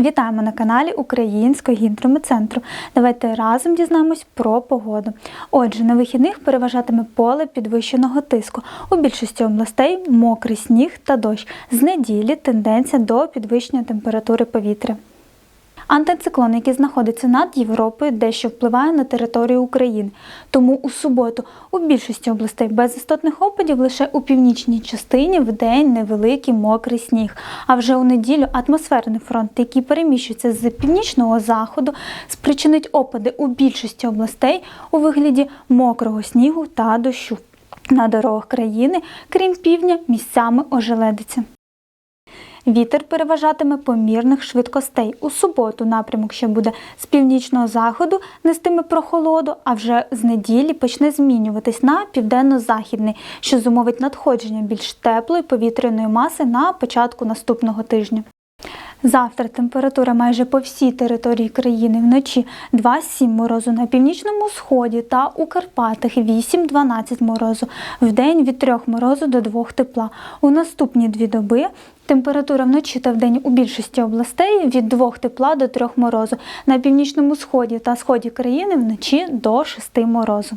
Вітаємо на каналі Українського гідрометцентру. Давайте разом дізнаємось про погоду. Отже, на вихідних переважатиме поле підвищеного тиску. У більшості областей мокрий сніг та дощ. З неділі тенденція до підвищення температури повітря. Антициклон, який знаходиться над Європою, дещо впливає на територію України. Тому у суботу у більшості областей без істотних опадів лише у північній частині в день невеликий мокрий сніг. А вже у неділю атмосферний фронт, який переміщується з північного заходу, спричинить опади у більшості областей у вигляді мокрого снігу та дощу. На дорогах країни, крім півдня, місцями ожеледиться. Вітер переважатиме помірних швидкостей. У суботу напрямок ще буде з північного заходу, нестиме прохолоду, а вже з неділі почне змінюватись на південно-західний, що зумовить надходження більш теплої повітряної маси на початку наступного тижня. Завтра температура майже по всій території країни вночі 2-7 морозу на північному сході та у Карпатах 8-12 морозу. Вдень від 3 морозу до 2 тепла. У наступні дві доби температура вночі та вдень у більшості областей від 2 тепла до 3 морозу. На північному сході та сході країни вночі до 6 морозу.